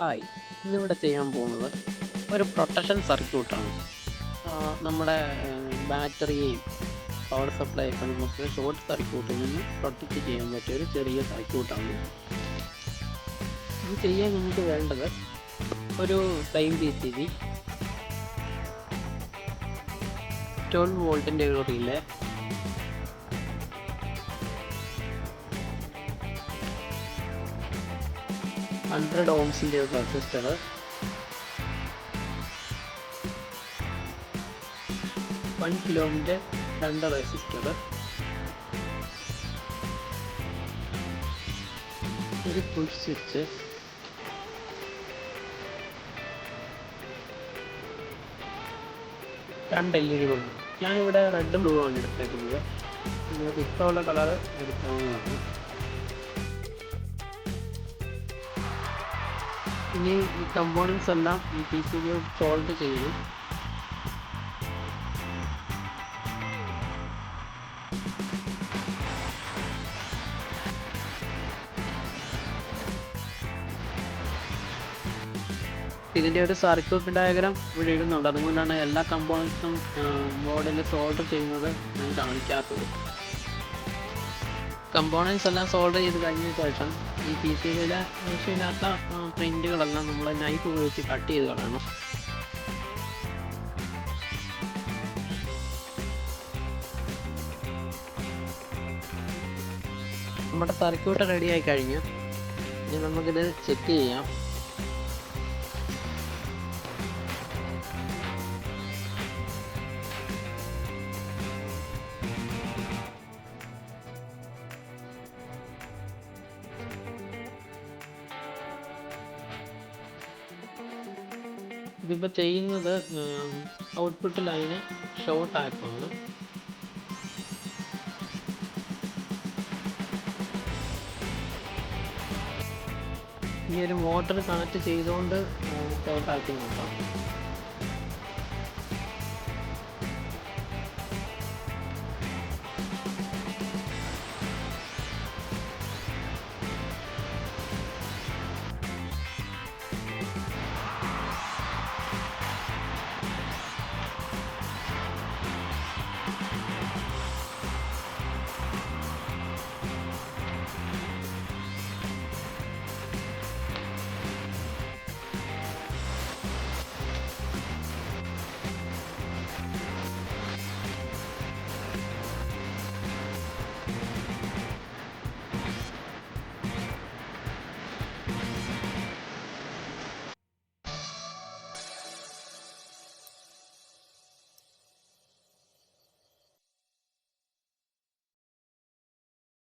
ഇന്നിവിടെ ചെയ്യാൻ പോകുന്നത് ഒരു പ്രൊട്ടക്ഷൻ സർക്യൂട്ടാണ്. നമ്മുടെ ബാറ്ററിയെയും പവർ സപ്ലൈ ഒക്കെ നമുക്ക് ഷോർട്ട് സർക്യൂട്ടിൽ നിന്ന് പ്രൊട്ടക്റ്റ് ചെയ്യാൻ പറ്റിയ ഒരു ചെറിയ സർക്യൂട്ടാണ്. ഇത് ചെയ്യാൻ നമുക്ക് വേണ്ടത് ഒരു time B C B twelve വോൾട്ടിന്റെ ഒരു റിലേ ഹൺഡ്രഡ് ഓംസിന്റെ ഒരു റെസിസ്റ്റർ വൺ കിലോമീറ്റർ രണ്ട് റെസിസ്റ്റർ ഒരു പുഷ് സ്വിച്ച് രണ്ട് എൽ ഇ ഡി ഞാനിവിടെ റെഡും ബ്ലൂ ആണ് എടുത്തേക്കുന്നത്. നിങ്ങൾക്ക് ഇഷ്ടമുള്ള കളർ എടുക്കാവുന്നതാണ് ഇനി ഈ കമ്പോണൻസ് എല്ലാം ഈ പി സി ബി സോൾവ് ചെയ്യും ഇതിന്റെ ഒരു സർക്യൂട്ട് ഡയഗ്രാം ഇവിടെ ഇടുന്നുണ്ട്. അതുകൊണ്ടാണ് എല്ലാ കമ്പോണൻസും മോഡലിൽ സോൾവ് ചെയ്യുന്നത് ഞാൻ കാണിക്കാത്തത്. കമ്പോണൻസ് എല്ലാം സോൾവ് ചെയ്ത് കഴിഞ്ഞ ശേഷം ഈ പി സി ബിയിലെ ആവശ്യമില്ലാത്ത പ്രിന്റുകളെല്ലാം നമ്മൾ നൈഫ് ഉപയോഗിച്ച് കട്ട് ചെയ്ത് കളയണം. നമ്മുടെ സർക്യൂട്ട് റെഡി ആയി കഴിഞ്ഞു. ഇനി നമുക്കിത് ചെക്ക് ചെയ്യാം. ഇതിപ്പോൾ ചെയ്യുന്നത് ഔട്ട്പുട്ട് ലൈന് ഷോർട്ട് ആക്കുവാണ്. ഈ ഒരു മോട്ടർ കണക്ട് ചെയ്തുകൊണ്ട് ഷോർട്ട് ആക്കി നോക്കാം.